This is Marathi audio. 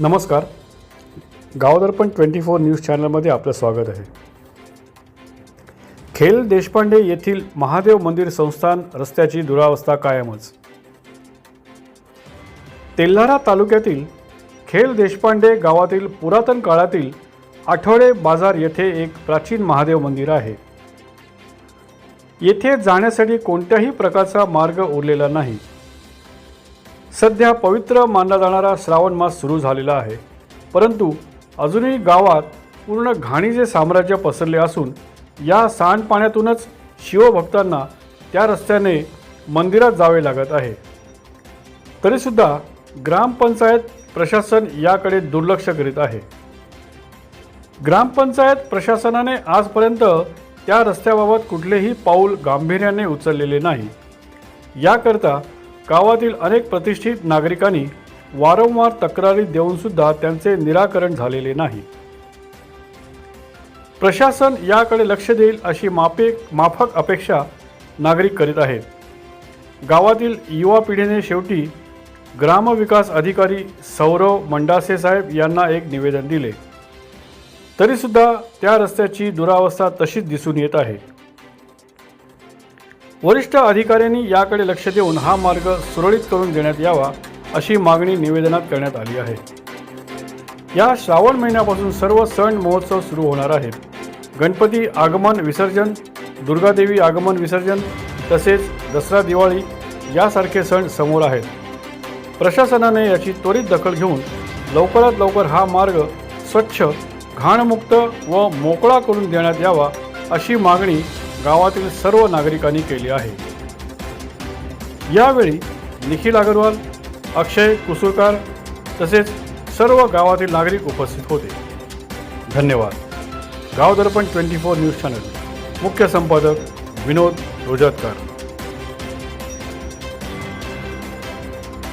नमस्कार. गावदर्पण ट्वेंटी फोर न्यूज चॅनलमध्ये आपलं स्वागत आहे. खेल देशपांडे येथील महादेव मंदिर संस्थान रस्त्याची दुरावस्था कायमच. तेल्हारा तालुक्यातील खेल देशपांडे गावातील पुरातन काळातील आठवडे बाजार येथे एक प्राचीन महादेव मंदिर आहे. येथे जाण्यासाठी कोणत्याही प्रकारचा मार्ग उरलेला नाही. सध्या पवित्र मानला जाणारा श्रावण मास सुरू झालेला आहे. परंतु अजूनही गावात पूर्ण घाणीचे साम्राज्य पसरले असून या सांडपाण्यातूनच शिवभक्तांना त्या रस्त्याने मंदिरात जावे लागत आहे. तरीसुद्धा ग्रामपंचायत प्रशासन याकडे दुर्लक्ष करीत आहे. ग्रामपंचायत प्रशासनाने आजपर्यंत त्या रस्त्याबाबत कुठलेही पाऊल गांभीर्याने उचललेले नाही. याकरता गावातील अनेक प्रतिष्ठित नागरिकांनी वारंवार तक्रारी देऊनसुद्धा त्यांचे निराकरण झालेले नाही. प्रशासन याकडे लक्ष देईल अशी मापे माफक अपेक्षा नागरिक करीत आहेत. गावातील युवा पिढीने शेवटी ग्रामविकास अधिकारी सौरव मंडासे साहेब यांना एक निवेदन दिले. तरीसुद्धा त्या रस्त्याची दुरावस्था तशीच दिसून येत आहे. वरिष्ठ अधिकाऱ्यांनी याकडे लक्ष देऊन हा मार्ग सुरळीत करून देण्यात यावा अशी मागणी निवेदनात करण्यात आली आहे. या श्रावण महिन्यापासून सर्व सण महोत्सव सुरू होणार आहेत. गणपती आगमन विसर्जन दुर्गादेवी आगमन विसर्जन तसेच दसरा दिवाळी यासारखे सण समोर आहेत. प्रशासनाने याची त्वरित दखल घेऊन लवकरात लवकर हा मार्ग स्वच्छ घाणमुक्त व मोकळा करून देण्यात यावा अशी मागणी गावातील सर्व नागरिकांनी केली आहे. यावेळी निखिल अगरवाल अक्षय कुसुरकार तसेच सर्व गावातील नागरिक उपस्थित होते. धन्यवाद. Gav Darpan twenty four news channel मुख्य संपादक विनोद रोजतकर